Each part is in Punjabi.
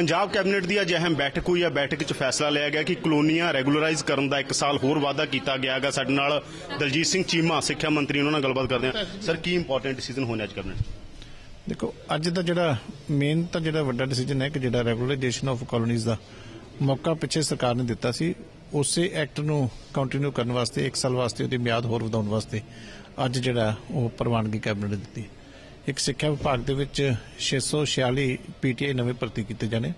ਪੰਜਾਬ ਕੈਬਨਿਟ ਦੀ ਅੱਜ ਅਹਿਮ ਬੈਠਕ ਹੋਈ। ਹੈ ਬੈਠਕ 'ਚ ਫੈਸਲਾ ਲਿਆ ਗਿਆ ਕਿ ਕਲੋਨੀਆਂ ਰੈਗੂਲਰਾਈਜ਼ ਕਰਨ ਦਾ ਇੱਕ ਸਾਲ ਹੋਰ ਵਾਅਦਾ ਕੀਤਾ ਗਿਆ ਹੈਗਾ ਸਾਡੇ ਨਾਲ ਦਲਜੀਤ ਸਿੰਘ ਚੀਮਾ, ਸਿੱਖਿਆ ਮੰਤਰੀ, ਉਹਨਾਂ ਨਾਲ ਗੱਲਬਾਤ ਕਰਦੇ ਹਾਂ। ਸਰ, ਕੀ ਇੰਪੋਰਟੈਂਟ ਡਿਸੀਜਨ ਹੋਣਾ ਅੱਜ ਕੈਬਨਿਟ ਦੇਖੋ, ਅੱਜ ਦਾ ਜਿਹੜਾ ਮੇਨ ਤਾਂ ਜਿਹੜਾ ਵੱਡਾ ਡਿਸੀਜਨ ਹੈ ਕਿ ਜਿਹੜਾ ਰੈਗੂਲੇਸ਼ਨ ਆਫ ਕਾਲੋਨੀਜ਼ ਦਾ ਮੌਕਾ ਪਿੱਛੇ ਸਰਕਾਰ ਨੇ ਦਿੱਤਾ ਸੀ, ਉਸੇ ਐਕਟ ਨੂੰ ਕੰਟੀਨਿਊ ਕਰਨ ਵਾਸਤੇ 1 ਸਾਲ ਵਾਸਤੇ ਉਹਦੀ ਮਿਆਦ ਹੋਰ ਵਧਾਉਣ ਵਾਸਤੇ ਅੱਜ ਜਿਹੜਾ ਉਹ ਪ੍ਰਵਾਨਗੀ ਕੈਬਨਿਟ ਨੇ ਦਿੱਤੀ। ਇੱਕ ਸਿੱਖਿਆ ਵਿਭਾਗ ਦੇ ਵਿੱਚ 646 ਪੀਟੀਆਈ ਨਵੇਂ ਭਰਤੀ ਕੀਤੇ ਜਾਣੇ।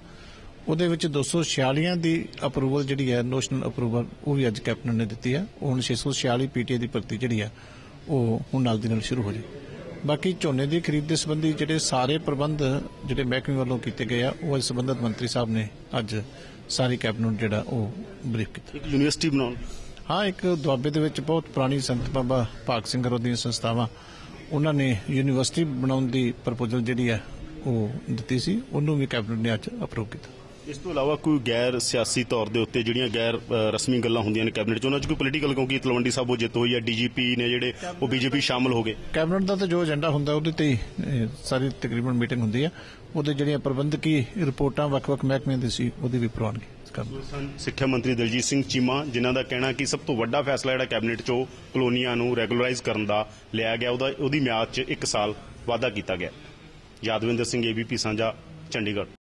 ਉਹਦੇ ਵਿੱਚ 246 ਦੀ ਅਪਰੂਵਲ ਜਿਹੜੀ ਹੈ ਨੋਸ਼ਨਲ ਅਪਰੂਵਲ ਉਹ ਵੀ ਅੱਜ ਕੈਬਨਿਟ ਨੇ ਦਿੱਤੀ ਹੈ। ਉਹ ਹੁਣ 646 ਪੀਟੀਆਈ ਦੀ ਭਰਤੀ ਜਿਹੜੀ ਹੈ ਉਹ ਹੁਣ ਨਾਲ ਦੀ ਨਾਲ ਸ਼ੁਰੂ ਹੋ ਜਾਏ ਬਾਕੀ ਝੋਨੇ ਦੀ ਖਰੀਦ ਦੇ ਸੰਬੰਧੀ ਜਿਹੜੇ ਸਾਰੇ ਪ੍ਰਬੰਧ ਜਿਹੜੇ ਮਹਿਕਮੇ ਵੱਲੋਂ ਕੀਤੇ ਗਏ ਆ ਉਹ ਸੰਬੰਧਤ ਮੰਤਰੀ ਸਾਹਿਬ ਨੇ ਅੱਜ ਸਾਰੀ ਕੈਬਨਿਟ ਜਿਹੜਾ ਉਹ ਬਰੀਫ ਕੀਤਾ। ਇੱਕ ਯੂਨੀਵਰਸਿਟੀ ਬਣਾਉਣ ਹਾਂ ਇੱਕ ਦੁਆਬੇ ਦੇ ਵਿੱਚ ਬਹੁਤ ਪੁਰਾਣੀ ਸੰਤ ਬਾਬਾ ਭਾਗ ਸਿੰਘ ਗਰੋ ਦੀਆਂ ਸੰਸਥਾਵਾਂ ਉਹਨਾਂ ਨੇ ਯੂਨੀਵਰਸਿਟੀ ਬਣਾਉਣ ਦੀ ਪ੍ਰਪੋਜ਼ਲ ਜਿਹੜੀ ਹੈ ਉਹ ਦਿੱਤੀ ਸੀ ਉਹਨੂੰ ਵੀ ਕੈਬਨਿਟ ਨੇ ਅੱਜ ਅਪਰੂਵ ਕੀਤਾ। ਇਸ ਤੋਂ ਇਲਾਵਾ ਕੋਈ ਗੈਰ ਸਿਆਸੀ ਤੌਰ ਦੇ ਉੱਤੇ ਜਿਹੜੀਆਂ ਗੈਰ ਰਸਮੀ ਗੱਲਾਂ ਹੁੰਦੀਆਂ ਨੇ ਕੈਬਨਿਟ 'ਚ ਉਹਨਾਂ 'ਚ ਕੋਈ ਪੋਲੀਟੀਕਲ ਕਿਉਂਕਿ ਤਲਵੰਡੀ ਸਾਬੋ ਜਿੱਤ ਹੋਈ ਹੈ ਡੀਜੀਪੀ ਨੇ ਜਿਹੜੇ ਉਹ ਬੀਜੇਪੀ ਸ਼ਾਮਲ ਹੋ ਗਏ। ਕੈਬਨਿਟ ਦਾ ਤਾਂ ਜੋ ਏਜੰਡਾ ਹੁੰਦਾ ਉਹਦੇ ਤੇ ਹੀ ਸਾਰੀ ਤਕਰੀਬਨ ਮੀਟਿੰਗ ਹੁੰਦੀ ਆ। ਉਹਦੇ ਜਿਹੜੀਆਂ ਪ੍ਰਬੰਧਕੀ ਰਿਪੋਰਟਾਂ ਵੱਖ-ਵੱਖ ਮਹਿਕਮਿਆਂ ਦੀ ਸੀ ਉਹਦੀ ਵੀ ਪ੍ਰਵਾਨਗੀ। ਕਰਨੀ ਸਨ ਸਿੱਖਿਆ ਮੰਤਰੀ ਦਲਜੀਤ ਸਿੰਘ ਚੀਮਾ, ਜਿਨ੍ਹਾਂ ਦਾ ਕਹਿਣਾ ਕਿ ਸਭ ਤੋਂ ਵੱਡਾ ਫੈਸਲਾ ਜਿਹੜਾ ਕੈਬਨਿਟ 'ਚੋਂ ਕਲੋਨੀਆਂ ਨੂੰ ਰੈਗੂਲਰਾਈਜ਼ ਕਰਨ ਦਾ ਲਿਆ ਗਿਆ, ਉਹਦਾ ਉਹਦੀ ਮਿਆਦ 'ਚ 1 ਸਾਲ ਵਾਧਾ ਕੀਤਾ ਗਿਆ। ਯਾਦਵਿੰਦਰ ਸਿੰਘ, ਏਬੀਪੀ ਸਾਂਝਾ, ਚੰਡੀਗੜ੍ਹ।